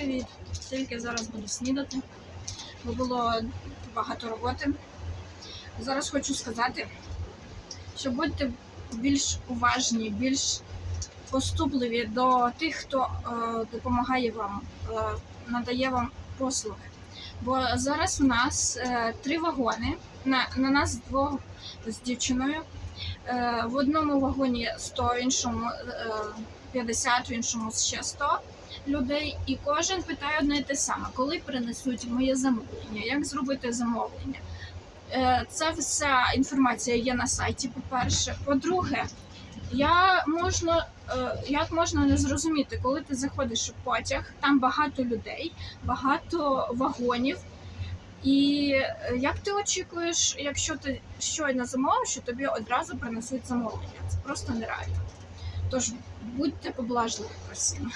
привіт. Тільки зараз буду снідати, бо було багато роботи. Зараз хочу сказати, що будьте більш уважні, більш поступливі до тих, хто е, допомагає вам, е, надає вам послуги. Бо зараз у нас е, три вагони, на, на нас двох з дівчиною. Е, в одному вагоні 100, в іншому е, 50, в іншому ще 100 людей, і кожен питає одне і те саме, коли принесуть моє замовлення, як зробити замовлення. Е, Ця вся інформація є на сайті, по-перше. По-друге, я можна, е, як можна не зрозуміти, коли ти заходиш у потяг, там багато людей, багато вагонів. І е, як ти очікуєш, якщо ти щойно замовив, що тобі одразу принесуть замовлення? Це просто нереально. Тож будьте поблажливі просимо.